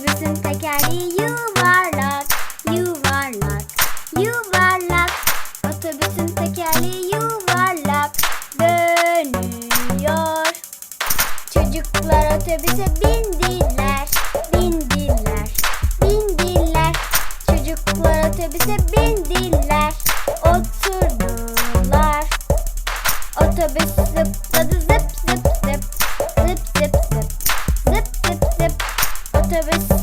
Otobüsün tekeri yuvarlak, yuvarlak, yuvarlak. Otobüsün tekeri yuvarlak dönüyor. Çocuklar otobüse bindiler, bindiler, bindiler. Çocuklar otobüse bindiler, oturdular. Otobüs zıpladı zıpladı. Zıp.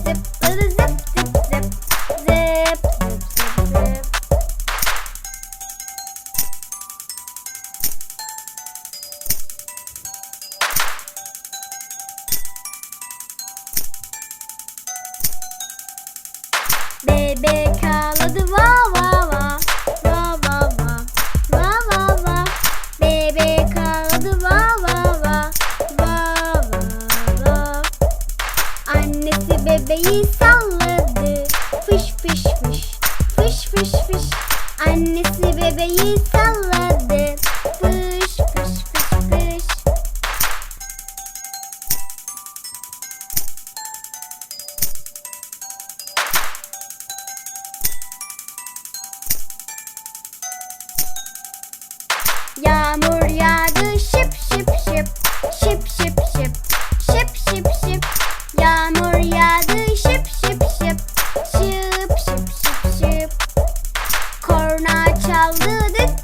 Bebek Annesi salladı fış fış fış. Fış fış fış. Annesi bebeği salladı fış I'll do this